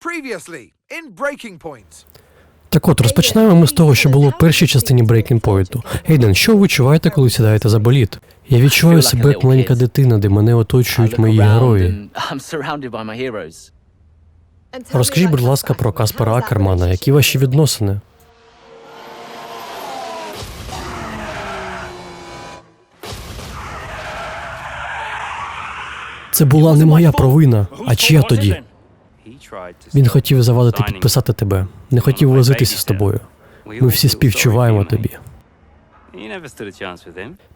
Previously, in Breaking Point. Так от, розпочинаємо ми з того, що було в першій частині Breaking Point. Ейден, що ви відчуваєте, коли сідаєте за боліт? Я відчуваю себе як маленька дитина, де мене оточують мої герої. Розкажіть, будь ласка, про Каспера Акермана. Які ваші відносини? Це була не моя провина. А чия тоді? Він хотів завадити підписати тебе, не хотів возитися з тобою. Ми всі співчуваємо тобі.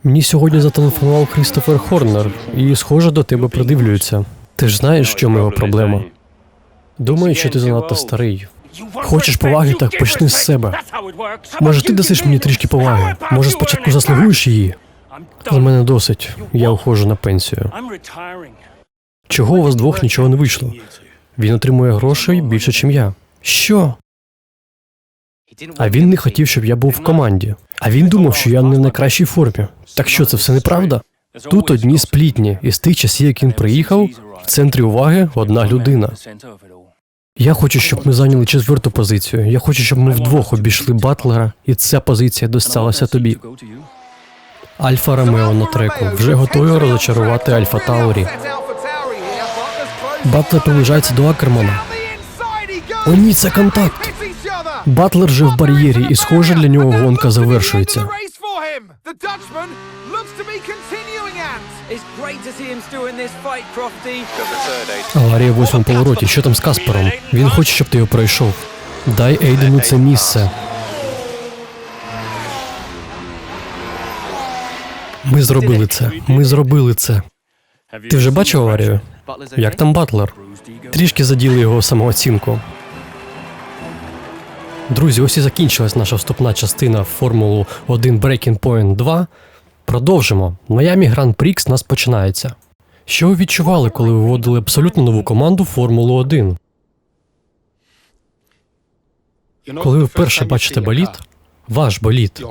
Мені сьогодні зателефонував Крістофер Хорнер, і, схоже, до тебе придивлюються. Ти ж знаєш, що моя проблема. Думаю, що ти занадто старий. Хочеш поваги, так почни з себе. Може, ти дасиш мені трішки поваги? Може, спочатку заслугуєш її? З мене досить. Я уходжу на пенсію. Чого у вас двох нічого не вийшло? Він отримує грошей більше, ніж я. Що? А він не хотів, щоб я був в команді. А він думав, що я не в найкращій формі. Так що це все неправда? Тут одні сплітні, і з тих часів, як він приїхав, в центрі уваги одна людина. Я хочу, щоб ми зайняли четверту позицію. Я хочу, щоб ми вдвох обійшли Батлера, і ця позиція досталася тобі. Альфа Ромео на треку вже готові розочарувати Альфа Таурі. Батлер приближається до Акермана. О ні, це контакт. Батлер вже в бар'єрі, і схоже, для нього гонка завершується. Аварія в восьмому повороті. Що там з Каспером? Він хоче, щоб ти його пройшов. Дай Ейдену це місце. Ми зробили це. Ми зробили це. Ти вже бачив аварію? Як там Батлер? Трішки заділи його самооцінку. Друзі, ось і закінчилась наша вступна частина Формулу 1 Breaking Point 2. Продовжимо. Майамі Гран Прікс нас починається. Що ви відчували, коли ви вводили абсолютно нову команду Формулу 1? Коли ви вперше бачите боліт, ваш боліт,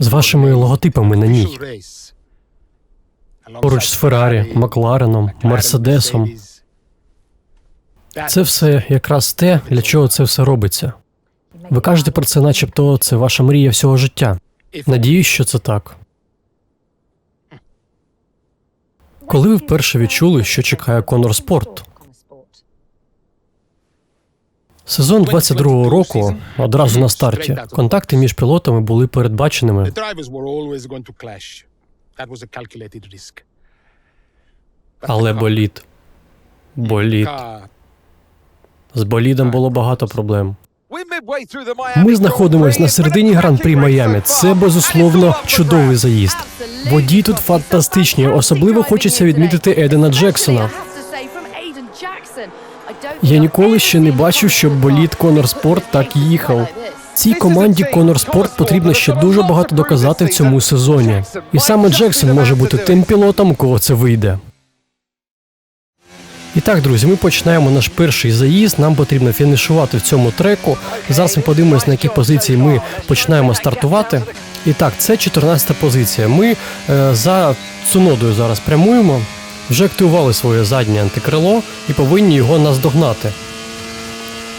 з вашими логотипами на ній, поруч з Феррарі, Маклареном, Мерседесом, це все якраз те, для чого це все робиться. Ви кажете про це, начебто, це ваша мрія всього життя. Надіюсь, що це так. Коли ви вперше відчули, що чекає Конор Спорт? Сезон 22-го року одразу на старті. Контакти між пілотами були передбаченими. Але боліт. Боліт. З болідом було багато проблем. We're midway through the Miami Ми Grand знаходимось на середині гран-прі so Це безусловно чудовий заїзд. Водій тут фантастичні. Особливо хочеться відмітити Едена Джексона. Я ніколи ще не бачив, щоб боліт Конор Спорт так їхав. Цій команді Конор Спорт потрібно ще дуже багато доказати в цьому сезоні. І саме Джексон може бути тим пілотом, у кого це вийде. І так, друзі, ми починаємо наш перший заїзд. Нам потрібно фінішувати в цьому треку. Зараз ми подивимось, на які позиції ми починаємо стартувати. І так, це 14 позиція. Ми е, за цунодою зараз прямуємо. Вже активували своє заднє антикрило і повинні його наздогнати.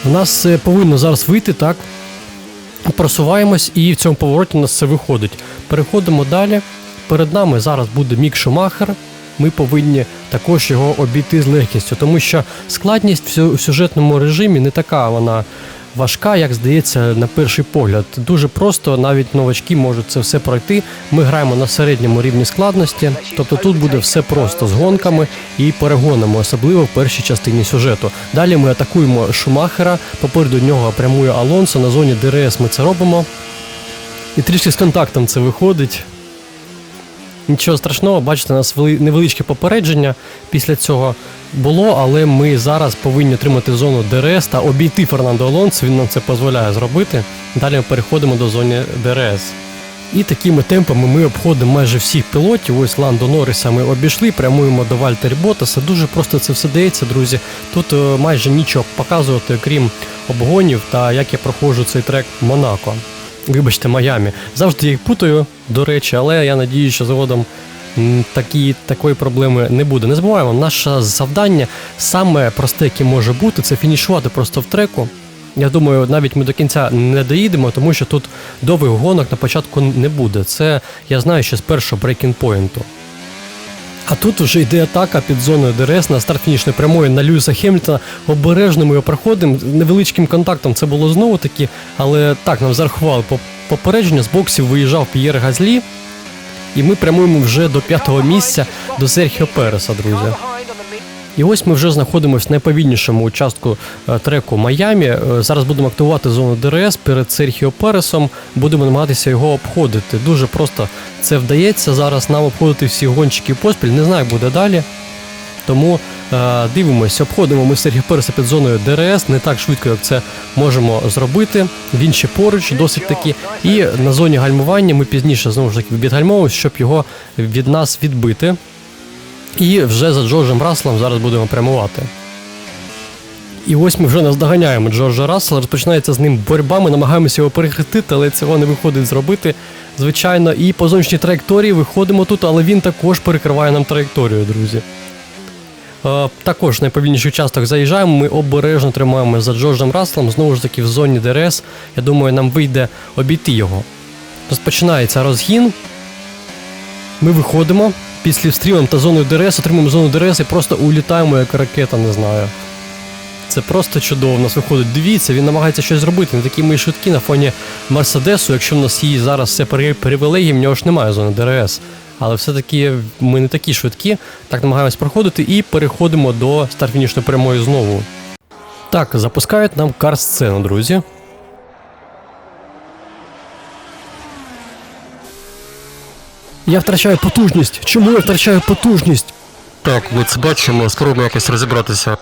У нас е, повинно зараз вийти так. Просуваємось, і в цьому повороті у нас це виходить. Переходимо далі. Перед нами зараз буде Мік Шумахер. Ми повинні також його обійти з легкістю, тому що складність в сюжетному режимі не така вона важка, як здається, на перший погляд. Дуже просто, навіть новачки можуть це все пройти. Ми граємо на середньому рівні складності, тобто тут буде все просто з гонками і перегонами, особливо в першій частині сюжету. Далі ми атакуємо Шумахера, попереду нього прямує Алонсо. На зоні ДРС ми це робимо. І трішки з контактом це виходить. Нічого страшного, бачите, у нас вели- невеличке попередження після цього було, але ми зараз повинні отримати зону ДРС та обійти Фернандо Алонсо, він нам це дозволяє зробити. Далі ми переходимо до зони ДРС. І такими темпами ми обходимо майже всіх пілотів. Ось Ландо Норриса ми обійшли, прямуємо до Вальтері Ботаса. Дуже просто це все дається, друзі. Тут е, майже нічого показувати, окрім обгонів та як я проходжу цей трек Монако. Вибачте, Майамі. Завжди їх путаю, до речі, але я надію, що згодом такі, такої проблеми не буде. Не забуваємо, наше завдання саме просте, яке може бути, це фінішувати просто в треку. Я думаю, навіть ми до кінця не доїдемо, тому що тут довгих гонок на початку не буде. Це я знаю ще з першого брейкінг-поінту. А тут вже йде атака під зоною ДРС на старт фінішної прямої на Льюіса Хемільтона. Обережно ми його проходимо. Невеличким контактом це було знову таки, але так, нам зарахували по- попередження. З боксів виїжджав П'єр Газлі. І ми прямуємо вже до п'ятого місця до Серхіо Переса, друзі. І ось ми вже знаходимося в найповільнішому участку е, треку Майамі. Е, Зараз будемо активувати зону ДРС перед Серхіо Пересом. Будемо намагатися його обходити. Дуже просто це вдається зараз нам обходити всі гонщики поспіль. Не знаю, як буде далі. Тому е, дивимося, обходимо ми Сергія Переса під зоною ДРС не так швидко, як це можемо зробити. Він ще поруч, досить таки. І на зоні гальмування ми пізніше знову ж таки відгальмовуємо, щоб його від нас відбити. І вже за Джорджем Расселом зараз будемо прямувати. І ось ми вже наздоганяємо Джорджа Рассела, розпочинається з ним боротьба, ми намагаємося його перехрестити, але цього не виходить зробити. Звичайно, і по зовнішній траєкторії виходимо тут, але він також перекриває нам траєкторію, друзі. Е, також найповільніший участок заїжджаємо, ми обережно тримаємо за Джорджем Расселом, знову ж таки в зоні ДРС. Я думаю, нам вийде обійти його. Розпочинається розгін. Ми виходимо під слівстрімом та зоною ДРС, отримуємо зону ДРС і просто улітаємо як ракета, не знаю. Це просто чудово. У нас виходить. Дивіться, він намагається щось зробити. Не такі ми швидкі на фоні Мерседесу. Якщо в нас є зараз все привілегії, в нього ж немає зони ДРС. Але все-таки ми не такі швидкі. Так намагаємось проходити і переходимо до старт-фінішної прямої знову. Так, запускають нам кар-сцену, друзі. Я втрачаю потужність. Чому я втрачаю потужність? Так, ми це бачимо, спробуємо якось розібратися.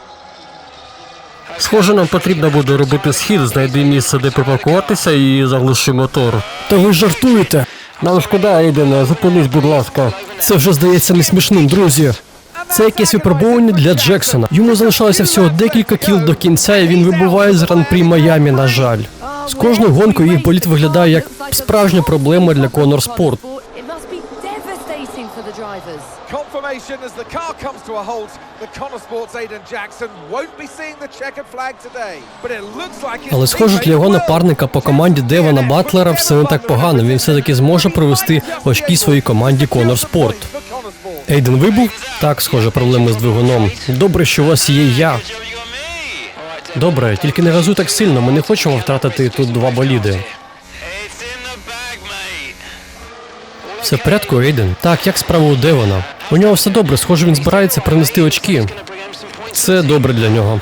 Схоже, нам потрібно буде робити схід, знайди місце, де припаркуватися і заглуши мотор. Та ви жартуєте? Нам шкода, Ейдене, зупинись, будь ласка. Це вже здається не смішним, друзі. Це якесь випробування для Джексона. Йому залишалося всього декілька кіл до кінця, і він вибуває з гран-прі Майамі, на жаль. З кожною гонкою їх боліт виглядає як справжня проблема для Конор Спорт. Drivers. Confirmation as the car comes to a halt. The Connor Sports Aiden Jackson won't be seeing the checkered flag today. But it looks like Але схоже, для його напарника по команді Девана Батлера все не так погано. Він все-таки зможе привести очки своїй команді Конор Спорт. For Connor Sport. Ейден вибув? Так, схоже, проблеми з двигуном. Добре, що у вас є я. Добре, тільки не газуй так сильно, ми не хочемо втратити тут два боліди. Все в порядку, Ейден? Так, як справа у Девона? У нього все добре, схоже, він збирається принести очки. Це добре для нього.